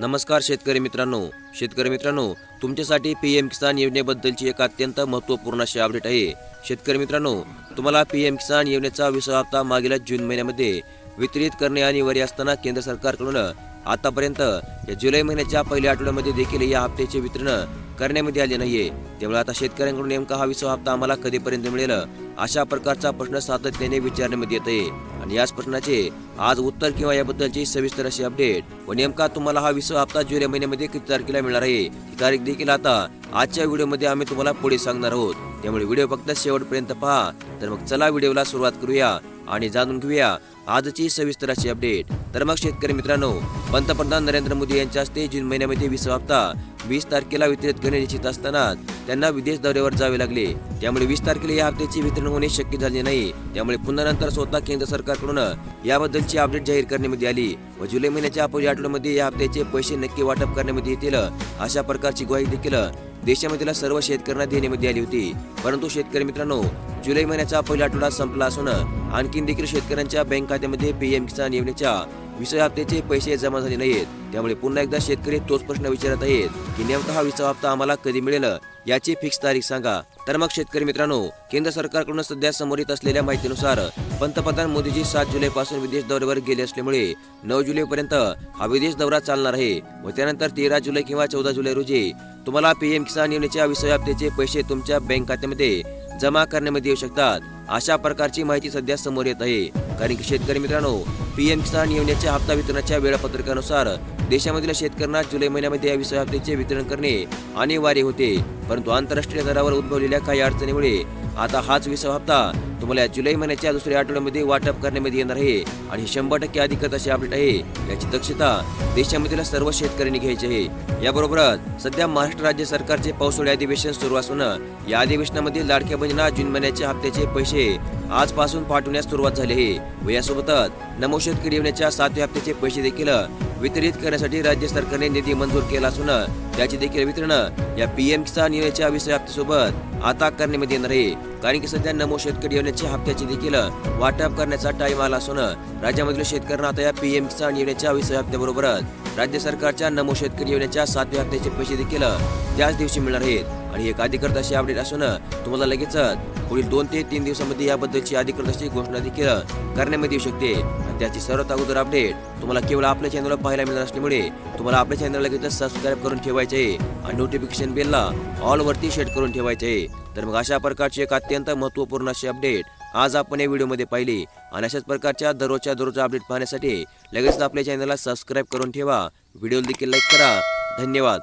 नमस्कार शेतकरी मित्रांनो. शेतकरी मित्रांनो तुमच्यासाठी पी एम किसान योजनेबद्दलची एक अत्यंत महत्त्वपूर्ण अशी अपडेट आहे. शेतकरी मित्रांनो तुम्हाला पी एम किसान योजनेचा विसा हप्ता मागील जून महिन्यामध्ये वितरित करणे अनिवार्य असताना केंद्र सरकारकडून आतापर्यंत या जुलै महिन्याच्या पहिल्या आठवड्यामध्ये देखील या हप्त्याचे वितरण करण्यामध्ये आले नाहीये. त्यामुळे आता शेतकऱ्यांकडून नेमका हा विसा हप्ता आम्हाला कधीपर्यंत मिळेल? अशा प्रकारचा प्रश्न सातत्याने विचारण्यामध्ये येत आहे. आणि याच प्रश्नाचे आज उत्तर किंवा याबद्दलची सविस्तर अशी अपडेट व नेमका तुम्हाला हा विसा हप्ता जुलै महिन्यामध्ये किती तारखेला मिळणार आहे ही तारीख देखील आता आजच्या व्हिडिओमध्ये आम्ही तुम्हाला पुढे सांगणार आहोत. त्यामुळे व्हिडिओ फक्त शेवटपर्यंत पहा. तर मग चला व्हिडिओला सुरुवात करूया आणि जाणून घेऊया आजची सविस्तर अशी अपडेट. तर मग शेतकरी मित्रांनो पंतप्रधान नरेंद्र मोदी यांच्या हस्ते जून महिन्यामध्ये विसा हप्ता वीस तारखेला वितरित करणे निश्चित असताना त्यांना विदेश दौऱ्यावर जावे लागले. त्यामुळे वीस तारखेला या हप्त्याचे वितरण होणे शक्य झाले नाही. त्यामुळे पुन्हा नंतर स्वतः केंद्र सरकारकडून याबद्दलची अपडेट जाहीर करण्यामध्ये आली. व जुलै महिन्याच्या पहिल्या आठवड्यामध्ये या हप्त्याचे पैसे नक्की वाटप करण्यामध्ये येतील अशा प्रकारची ग्वाही देखील देशामधील सर्व शेतकऱ्यांना देण्यामध्ये आली होती. परंतु शेतकरी मित्रांनो जुलै महिन्याचा पहिला आठवडा संपला असून आणखीन देखील शेतकऱ्यांच्या बँक खात्यामध्ये पीएम किसान योजनेच्या विसा हप्त्याचे पैसे जमा झाले नाहीत. त्यामुळे पुन्हा एकदा शेतकरी तोच प्रश्न विचारत आहेत की नेमका हा विसा हप्ता आम्हाला कधी मिळेल? याची फिक्स तारीख सांगा. तर मग शेतकरी मित्रांनो केंद्र सरकारकडून सध्या समोर येत असलेल्या माहितीनुसार पंतप्रधान मोदीजी सात जुलै पासून विदेश दौऱ्यावर गेले असल्यामुळे नऊ जुलै पर्यंत हा विदेश दौरा चालणार आहे व त्यानंतर तेरा जुलै किंवा चौदा जुलै रोजी तुम्हाला पी एम किसान योजनेच्या विषय हप्त्याचे पैसे तुमच्या बँक खात्यामध्ये जमा करण्यामध्ये येऊ शकतात. अशा प्रकारची माहिती सध्या समोर येत आहे. कारण की शेतकरी मित्रांनो पी एम किसान योजनेच्या हप्ता वितरणाच्या वेळापत्रकानुसार देशामधील शेतकऱ्यांना जुलै महिन्यामध्ये या विषय हप्त्याचे वितरण करणे अनिवार्य होते. परंतु आंतरराष्ट्रीय दरावर उद्भवलेल्या काही अडचणीमुळे आता हाच विसा हप्ता तुम्हाला जुलै महिन्याच्या दुसऱ्या आठवड्यामध्ये वाटप करण्यामध्ये येणार आहे आणि शंभर टक्के अधिकच अशी अपडेट आहे याची दक्षता देशामधील सर्व शेतकऱ्यांनी घ्यायची आहे. याबरोबरच सध्या महाराष्ट्र राज्य सरकारचे पावसाळी अधिवेशन सुरू असून या अधिवेशनामध्ये लाडक्या बहिणींना जून महिन्याच्या हप्त्याचे पैसे आजपासून पाठवण्यास सुरुवात झाली आहे व यासोबतच नमो शेतकरी योजनेच्या सातव्या हप्त्याचे पैसे देखील वितरित करण्यासाठी राज्य सरकारने निधी मंजूर केला असून त्याचे देखील वितरण या पीएम किसान योजनेच्या विषय हप्त्यासोबत आता करण्यामध्ये येणार आहे. कारण की सध्या नमो शेतकरी योजनेच्या हप्त्याचे देखील वाटप करण्याचा टाइम आला असून राज्यामधील शेतकऱ्यांना आता या पीएम किसान योजनेच्या विषय हप्त्याबरोबरच राज्य सरकारच्या नमो शेतकरी योजनेच्या सातव्या हप्त्याचे पैसे देखील त्याच दिवशी मिळणार आहेत. आणि एक अधिकृत अशी अपडेट असून तुम्हाला लगेचच पुढील दोन ते तीन दिवसामध्ये याबद्दलची अधिकृत अशी घोषणा देखील करण्यामध्ये येऊ शकते. आणि त्याची सर्वात अगोदर अपडेट तुम्हाला केवळ आपल्या चॅनलवर पाहायला मिळणार असल्यामुळे तुम्हाला आपल्या चॅनलला लगेच सबस्क्राईब करून ठेवायचे आणि नोटिफिकेशन बेलला ऑल वरती करून ठेवायचे तर मग अशा प्रकारची एक अत्यंत महत्त्वपूर्ण अशी अपडेट आज आपण या व्हिडिओमध्ये पाहिली. आणि अशाच प्रकारच्या दररोजच्या दररोजच्या अपडेट पाहण्यासाठी लगेच आपल्या चॅनलला सबस्क्राईब करून ठेवा. व्हिडिओ देखील लाईक करा. धन्यवाद.